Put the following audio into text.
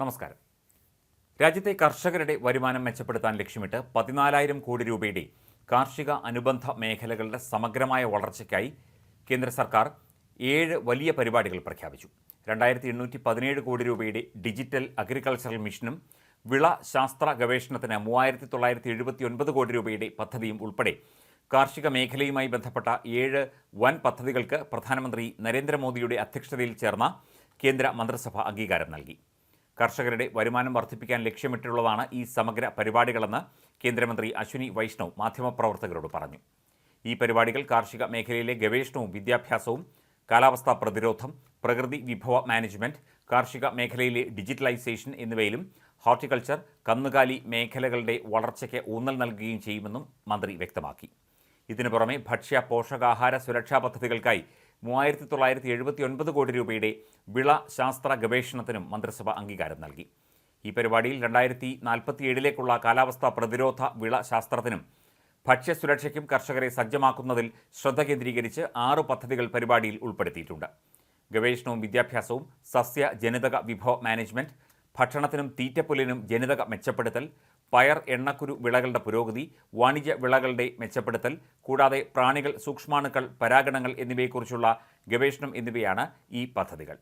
നമസ്കാരം. രാജ്യത്തെ കർഷകരുടെ വരുമാനം മെച്ചപ്പെടുത്താൻ ലക്ഷ്യമിട്ട് പതിനാലായിരം കോടി രൂപയുടെ കാർഷിക അനുബന്ധ മേഖലകളുടെ സമഗ്രമായ വളർച്ചയ്ക്കായി കേന്ദ്ര സർക്കാർ ഏഴ് വലിയ പരിപാടികൾ പ്രഖ്യാപിച്ചു. രണ്ടായിരത്തി എണ്ണൂറ്റി പതിനേഴ് കോടി രൂപയുടെ ഡിജിറ്റൽ അഗ്രികൾച്ചറൽ മിഷനും വിള ശാസ്ത്ര ഗവേഷണത്തിന് മൂവായിരത്തി തൊള്ളായിരത്തി എഴുപത്തി ഒൻപത് കോടി രൂപയുടെ പദ്ധതിയും ഉൾപ്പെടെ കാർഷിക മേഖലയുമായി ബന്ധപ്പെട്ട ഏഴ് വൻ പദ്ധതികൾക്ക് പ്രധാനമന്ത്രി നരേന്ദ്രമോദിയുടെ അധ്യക്ഷതയിൽ ചേർന്ന കേന്ദ്ര മന്ത്രിസഭ അംഗീകാരം നൽകി. കർഷകരുടെ വരുമാനം വർദ്ധിപ്പിക്കാൻ ലക്ഷ്യമിട്ടുള്ളതാണ് ഈ സമഗ്ര പരിപാടികളെന്ന് കേന്ദ്രമന്ത്രി അശ്വിനി വൈഷ്ണവ് മാധ്യമപ്രവർത്തകരോട് പറഞ്ഞു. ഈ പരിപാടികൾ കാർഷിക മേഖലയിലെ ഗവേഷണവും വിദ്യാഭ്യാസവും കാലാവസ്ഥാ പ്രതിരോധം പ്രകൃതി വിഭവ മാനേജ്മെന്റ് കാർഷിക മേഖലയിലെ ഡിജിറ്റലൈസേഷൻ എന്നിവയിലും ഹോർട്ടിക്കൾച്ചർ കന്നുകാലി മേഖലകളുടെ വളർച്ചയ്ക്ക് ഊന്നൽ നൽകുകയും ചെയ്യുമെന്നും മന്ത്രി വ്യക്തമാക്കി. ഇതിനു പുറമെ ഭക്ഷ്യ പോഷകാഹാര സുരക്ഷാ പദ്ധതികൾക്കായി മൂവായിരത്തി തൊള്ളായിരത്തി എഴുപത്തി ഒൻപത് കോടി രൂപയുടെ വിള ശാസ്ത്ര ഗവേഷണത്തിനും മന്ത്രിസഭ അംഗീകാരം നൽകി. ഈ പരിപാടിയിൽ രണ്ടായിരത്തി നാൽപ്പത്തിയേഴിലേക്കുള്ള കാലാവസ്ഥാ പ്രതിരോധ വിള ശാസ്ത്രത്തിനും ഭക്ഷ്യസുരക്ഷയ്ക്കും കർഷകരെ സജ്ജമാക്കുന്നതിൽ ശ്രദ്ധ കേന്ദ്രീകരിച്ച് ആറ് പദ്ധതികൾ പരിപാടിയിൽ ഉൾപ്പെടുത്തിയിട്ടുണ്ട്. ഗവേഷണവും വിദ്യാഭ്യാസവും സസ്യ ജനിതക വിഭവ മാനേജ്മെന്റ് ഭക്ഷണത്തിനും തീറ്റപ്പുല്ലിനും ജനിതക മെച്ചപ്പെടുത്തൽ പയർ എണ്ണക്കുരു വിളകളുടെ പുരോഗതി വാണിജ്യ വിളകളുടെ മെച്ചപ്പെടുത്തൽ കൂടാതെ പ്രാണികൾ സൂക്ഷ്മാണുക്കൾ പരാഗണങ്ങൾ എന്നിവയെക്കുറിച്ചുള്ള ഗവേഷണം എന്നിവയാണ് ഈ പദ്ധതികൾ.